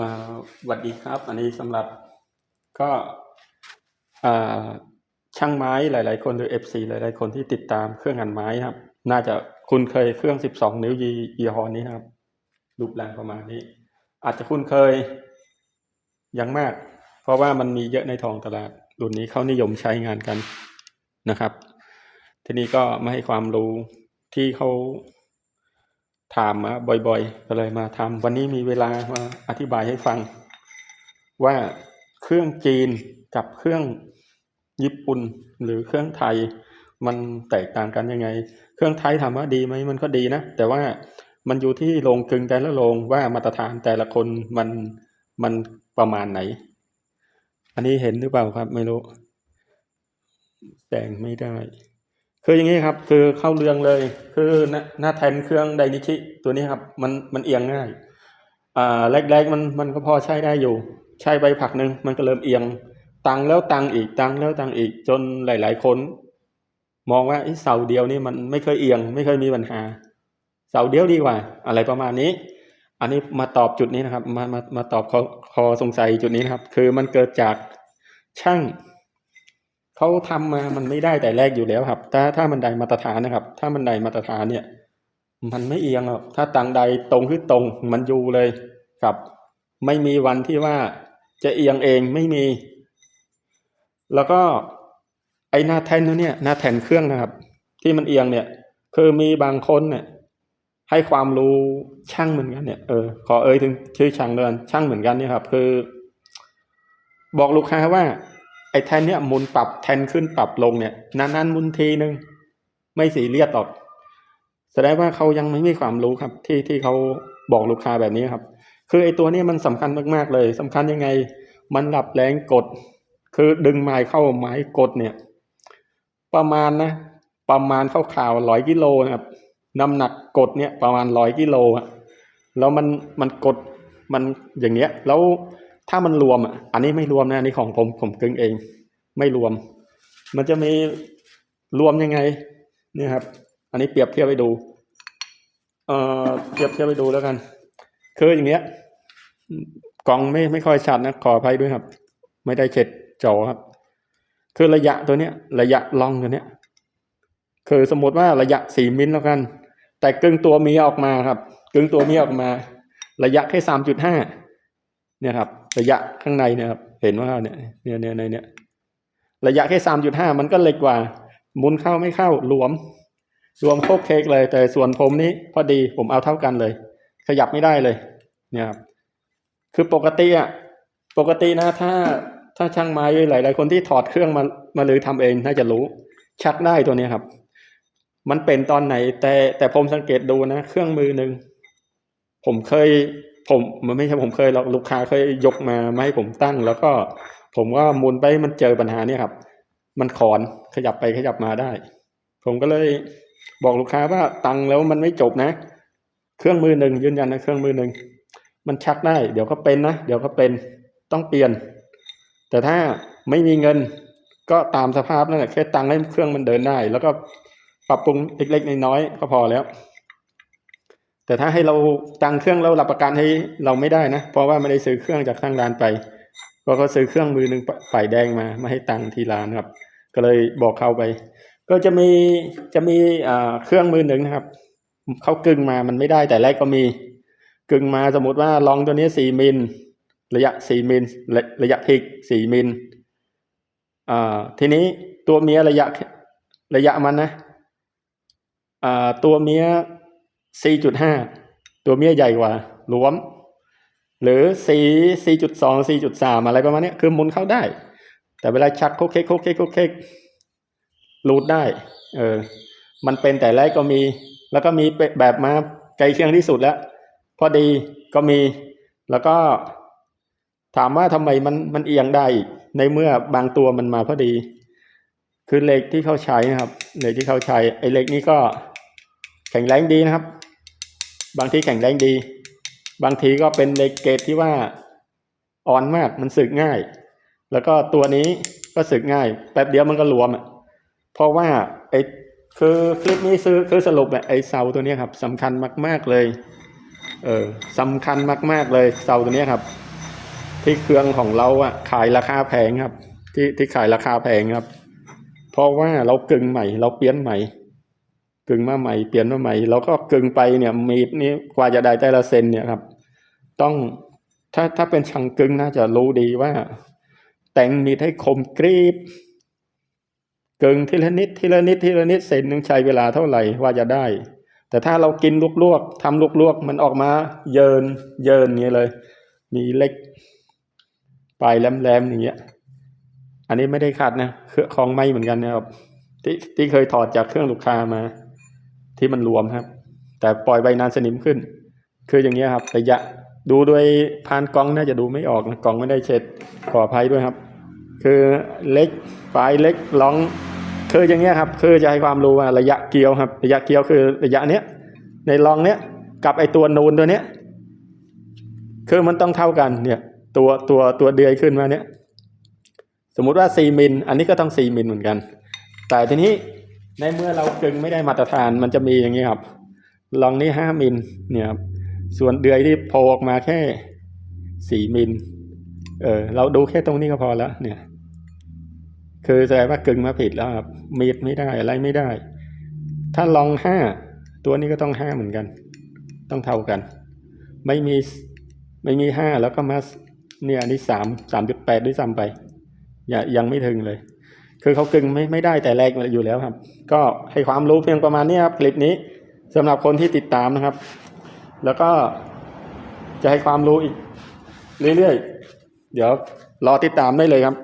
สวัสดีครับ อันนี้สำหรับก็ช่างไม้หลาย ๆ คนหรือ FC หลาย ๆ คนที่ติดตามเครื่องหันไม้ครับ น่าจะคุ้นเคยเครื่อง 12 นิ้วยียีฮอนี้ครับ รูปร่างประมาณนี้ อาจจะคุ้นเคยย่างมาก เพราะว่ามันมีเยอะในทองตลาด รุ่นนี้เขานิยมใช้งานกันนะครับ ทีนี้ก็มาให้ความรู้ที่เขา ถามมาบ่อยๆ ก็เลยมาทำวันนี้มีเวลามาอธิบายให้ฟัง ว่าเครื่องจีนกับเครื่องญี่ปุ่นหรือเครื่องไทย มันแตกต่างกันยังไง เครื่องไทยถามว่าดีไหมมันก็ดีนะ แต่ว่ามันอยู่ที่โรงกลึงแต่ละโรงว่ามาตรฐานแต่ละคนมันมันประมาณไหน อันนี้เห็นหรือเปล่าครับไม่รู้ แต่งไม่ได้ คืออย่างนี้ครับ คือเข้าเรื่องเลย คือหน้าแทนเครื่องไดนิชิตัวนี้ครับ มันมันเอียงง่าย อ่าแรกๆมันมันก็พอใช้ได้อยู่ ใช้ไปผักหนึ่งมันก็เริ่มเอียง ตังแล้วตังอีกตังแล้วตังอีกจนหลาย ๆ คน มองว่าไอ้เสาเดียวนี่มันไม่เคยเอียง ไม่เคยมีปัญหา เสาเดียวดีกว่า อะไรประมาณนี้ อันนี้มาตอบจุดนี้นะครับ มามามาตอบคอคอสงสัยจุดนี้นะครับ คือมันเกิดจากช่าง เขาทำมามันไม่ได้แต่แรกอยู่แล้วครับ ถ้าถ้ามันไดมาตรฐานนะครับ ถ้ามันไดมาตรฐานเนี่ย มันไม่เอียงหรอกถ้าตังใดตรงคือตรงมันอยู่เลยครับ ไม่มีวันที่ว่าจะเอียงเองไม่มี แล้วก็ไอ้หน้าแท่นเนี่ยหน้าแท่นเครื่องนะครับ ที่มันเอียงเนี่ย คือมีบางคนเนี่ย ให้ความรู้ช่างเหมือนกันเนี่ยเออขอเอ่ยถึงชื่อช่างเดินช่างเหมือนกันเนี่ยครับ คือ บอกลูกค้าว่า ไอ้แทนเนี่ยหมุนปรับแทนขึ้นปรับลงเนี่ยนานๆหมุนทีนึงไม่สีเรียดหรอกแสดงว่าเขายังไม่มีความรู้ครับ ที่ที่เขาบอกลูกค้าแบบนี้ครับ คือไอ้ตัวนี้มันสำคัญมากๆเลยสำคัญยังไง มันดับแรงกด คือดึงไม้เข้าไม้กดเนี่ย ประมาณนะประมาณเข้าข่าวร้อยกิโลนะครับน้ำหนักกดเนี่ยประมาณร้อยกิโลอะแล้วมันมันกดมันอย่างเงี้ย แล้ว ถ้ามันรวมอะอันนี้ไม่รวมนะอันนี้ของผมผมกึ่งเอง ไม่รวม มันจะมีรวมยังไงเนี่ยครับ อันนี้เปรียบเทียบไปดู เอ่อเปรียบเทียบไปดูแล้วกัน คืออย่างเงี้ยกล่องไม่ไม่ค่อยชัดนะขออภัยด้วยครับ ไม่ได้เช็ดจอครับ คือระยะตัวเนี้ย ระยะลองตัวเนี้ย คือสมมติว่าระยะสี่มิลแล้วกัน แต่กึ่งตัวมีออกมาครับ กึ่งตัวมีออกมา ระยะแค่สามจุดห้า เนี่ยครับระยะข้างในเนี่ยครับเห็นว่าเนี่ยเนี่ยเนี่ยเนี่ยระยะแค่สามจุดห้ามันก็เล็กกว่าหมุนเข้าไม่เข้ารวม รวมโคกเค้กเลย แต่ส่วนผมนี้พอดีผมเอาเท่ากันเลย ขยับไม่ได้เลย เนี่ยครับคือปกติอะปกตินะ ถ้าถ้าช่างไม้หลาย ๆ คนที่ถอดเครื่องมามาเลยทำเองน่าจะรู้ ชักได้ตัวนี้ครับ มันเป็นตอนไหน แต่แต่ผมสังเกตดูนะ เครื่องมือหนึ่งผมเคย ผมมันไม่ใช่ผมเคยหรอกลูกค้าเคยยกมาไมาให้ผมตั้ง แล้วก็ผมก็หมุนไปมันเจอปัญหาเนี่ยครับ มันขอนขยับไปขยับมาได้ ผมก็เลยบอกลูกค้าว่าตังแล้วมันไม่จบนะ เครื่องมือหนึ่งยืนยันนะเครื่องมือหนึ่งมันชักได้ เดี๋ยวก็เป็นนะเดี๋ยวก็เป็นต้องเปลี่ยน แต่ถ้าไม่มีเงินก็ตามสภาพนั่นแหละแค่ตังให้เครื่องมันเดินได้ แล้วก็ปรับปรุงเล็กๆน้อยๆก็พอแล้ว แต่ถ้าให้เราตังเครื่องเรารับประกันให้เราไม่ได้นะ เพราะว่าไม่ได้ซื้อเครื่องจากทางร้านไปก็ก็ซื้อเครื่องมือหนึ่งฝ่ายแดงมาไมาให้ตังที่ร้านครับ ก็เลยบอกเขาไป ก็จะมีจะมีเครื่องมือหนึ่งนะครับเขากึ่งมามันไม่ได้แต่แรกก็มีกึ่งมาสมมติว่าลองตัวนี้สี่มิลระยะสี่มิลระระยะพลิกสี่มิลอ่าทีนี้ตัวเมียระยะระยะมันนะอ่าตัวเมีย สี่จุดห้าตัวเมียใหญ่กว่ารวม หรือสี่สี่จุดสองสี่จุดสามอะไรประมาณนี้คือมุนเข้าได้ แต่เวลาชักโคกเค้กโคกเค้กโคกเค้กรูดได้เออมันเป็นแต่แรกก็มี แล้วก็มีแบบมาไกลเคียงที่สุดแล้ว พอดีก็มีแล้วก็ถามว่าทำไมมันมันเอียงได้อีกในเมื่อบางตัวมันมาพอดี คือเหล็กที่เขาใช้นะครับเหล็กที่เขาใช้ไอ้เหล็กนี้ก็แข็งแรงดีนะครับ บางทีแข็งแรงดี บางทีก็เป็นเหล็กเกรดที่ว่าอ่อนมากมันสึกง่าย แล้วก็ตัวนี้ก็สึกง่ายแป๊บเดียวมันก็รวมอะเพราะว่าไอ้คือคลิปนี้ซื้อคือสรุปเนี่ยไอ้เสาตัวนี้ครับสำคัญมาก ๆเลยเออสำคัญมาก ๆเลยเสาตัวนี้ครับ ที่เครื่องของเราอะขายราคาแพงครับ ที่ที่ขายราคาแพงครับ เพราะว่าเรากึ่งใหม่ เราเปลี่ยนใหม่ กึ่งมาใหม่เปลี่ยนมาใหม่เราก็กึ่งไปเนี่ยมีดนี่กว่าจะได้แต่ละเซนเนี่ยครับ ต้องถ้าถ้าเป็นช่างกึ่งน่าจะรู้ดีว่า แต่งมีดให้คมกรีบกึ่งทีละนิดทีละนิดทีละนิดเซนหนึ่งใช้เวลาเท่าไหร่ว่าจะได้ แต่ถ้าเรากินลวกๆทำลวกๆมันออกมาเยินเยินอย่างเงี้ยเลย มีเล็กปลายแหลมๆอย่างเงี้ย อันนี้ไม่ได้ขัดนะเครื่องของไม่เหมือนกันนะครับที่ที่เคยถอดจากเครื่องลูกค้ามา ที่มันรวมครับ แต่ปล่อยใบนานสนิมขึ้น คืออย่างเงี้ยครับระยะดูโดยพานกล้องน่าจะดูไม่ออกนะกล้องไม่ได้เช็ดขออภัยด้วยครับ คือเล็กปลายเล็กลองคืออย่างเงี้ยครับคือจะให้ความรู้ว่าระยะเกลียวครับ ระยะเกลียวคือระยะเนี้ยในลองเนี้ยกับไอตัวนูนตัวเนี้ยคือมันต้องเท่ากันเนี่ยตัวตัวตัวเดือยขึ้นมาเนี้ยสมมุติว่า 4มิลอันนี้ก็ต้อง 4มิลเหมือนกัน แต่ทีนี้ ในเมื่อเรากึงไม่ได้มาตรฐานมันจะมีอย่างนี้ครับ ลองนี้5มิลเนี่ยครับส่วนเดือยที่โผล่ออกมาแค่4มิลเออเราดูแค่ตรงนี้ก็พอแล้วเนี่ย คือแสดงว่ากึงมาผิดแล้วครับมีดไม่ได้อะไรไม่ได้ ถ้าลอง5ตัวนี้ก็ต้อง5เหมือนกัน ต้องเท่ากัน ไม่มีไม่มี5แล้วก็มาเนี่ยอันนี้3 3.8ด้วยซ้ำไปอย่ายังไม่ถึงเลย คือเขากึ่งไม่ไม่ได้แต่แรกอยู่แล้วครับ ก็ให้ความรู้เพียงประมาณนี้ครับคลิปนี้สำหรับคนที่ติดตามนะครับ แล้วก็จะให้ความรู้อีกเรื่อยๆ เดี๋ยวรอติดตามได้เลยครับ